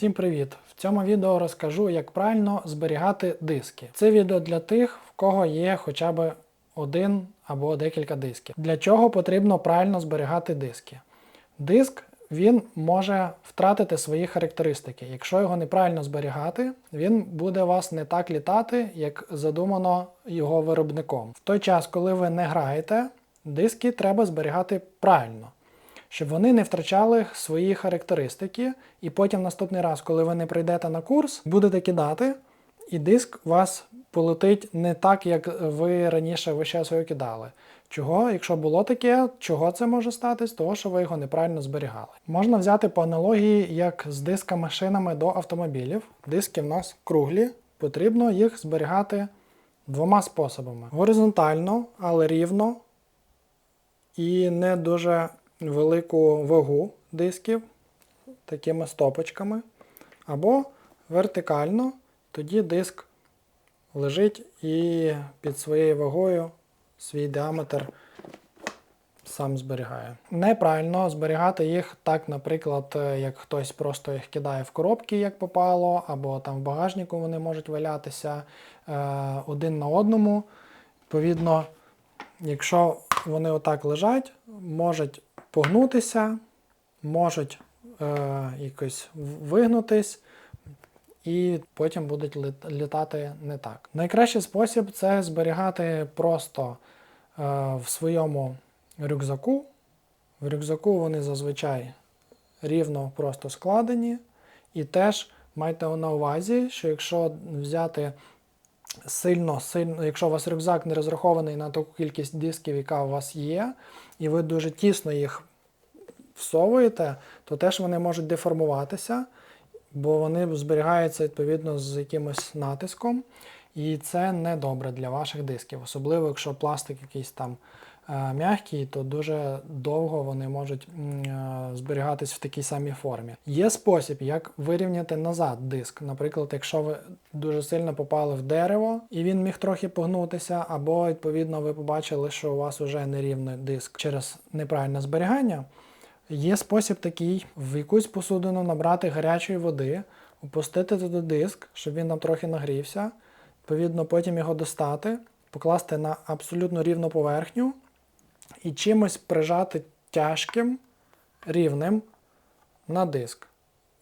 Всім привіт! В цьому відео розкажу, як правильно зберігати диски. Це відео для тих, в кого є хоча б один або декілька дисків. Для чого потрібно правильно зберігати диски? Диск він може втратити свої характеристики. Якщо його неправильно зберігати, він буде вас не так літати, як задумано його виробником. В той час, коли ви не граєте, диски треба зберігати правильно щоб вони не втрачали свої характеристики, і потім наступний раз, коли ви не прийдете на курс, будете кидати, і диск вас полетить не так, як ви раніше весь час його кидали. Чого, якщо було таке, чого це може статись? Того, що ви його неправильно зберігали. Можна взяти по аналогії, як з дисками шинами до автомобілів. Диски в нас круглі, потрібно їх зберігати двома способами: горизонтально, але рівно і не дуже велику вагу дисків такими стопочками, або вертикально, тоді диск лежить і під своєю вагою свій діаметр сам зберігає. Неправильно зберігати їх так, наприклад, як хтось просто їх кидає в коробки, як попало, або там в багажнику вони можуть валятися е, один на одному. Відповідно, якщо вони отак лежать, можуть погнутися, можуть е, якось вигнутись, і потім будуть літати не так. Найкращий спосіб це зберігати просто е, в своєму рюкзаку. В рюкзаку вони зазвичай рівно просто складені. І теж майте на увазі, що якщо взяти сильно, сильно, якщо у вас рюкзак не розрахований на таку кількість дисків, яка у вас є, і ви дуже тісно їх всовуєте, то теж вони можуть деформуватися, бо вони зберігаються відповідно з якимось натиском. І це не добре для ваших дисків. Особливо, якщо пластик якийсь там е, м'який, то дуже довго вони можуть е, зберігатись в такій самій формі. Є спосіб, як вирівняти назад диск. Наприклад, якщо ви дуже сильно попали в дерево і він міг трохи погнутися, або, відповідно, ви побачили, що у вас вже нерівний диск через неправильне зберігання. Є спосіб такий: в якусь посудину набрати гарячої води, опустити туди диск, щоб він там трохи нагрівся. Відповідно, потім його достати, покласти на абсолютно рівну поверхню і чимось прижати тяжким, рівним на диск.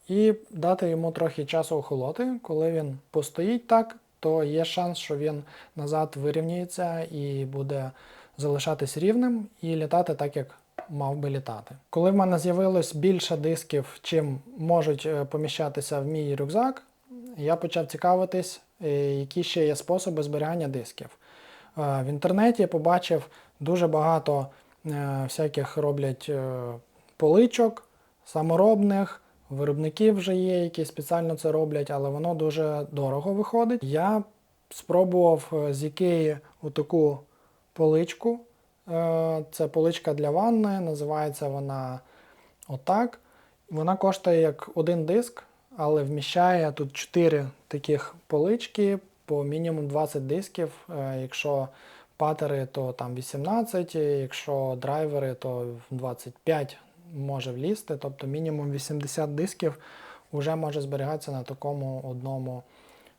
І дати йому трохи часу охолоти. Коли він постоїть так, то є шанс, що він назад вирівняється і буде залишатись рівним і літати так, як мав би літати. Коли в мене з'явилось більше дисків, чим можуть е, поміщатися в мій рюкзак, я почав цікавитись, е, які ще є способи зберігання дисків. Е, в інтернеті побачив дуже багато всяких роблять поличок, саморобних. Виробників вже є, які спеціально це роблять, але воно дуже дорого виходить. Я спробував з Ікеї отаку поличку Е, це поличка для ванни, називається вона отак. Вона коштує як один диск, але вміщає тут 4 таких полички по мінімум 20 дисків. Е, якщо патери, то там 18, якщо драйвери, то 25 може влізти. Тобто мінімум 80 дисків вже може зберігатися на такому одному.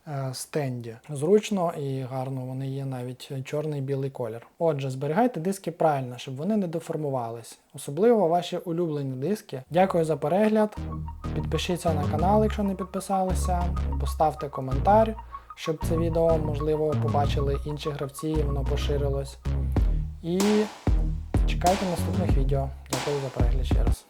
Е, стенді. Зручно і гарно вони є навіть чорний білий колір. Отже, зберігайте диски правильно, щоб вони не деформувались. Особливо ваші улюблені диски. Дякую за перегляд. Підпишіться на канал, якщо не підписалися. Поставте коментар, щоб це відео, можливо, побачили інші гравці і воно поширилось. І чекайте наступних відео. Дякую за перегляд ще раз.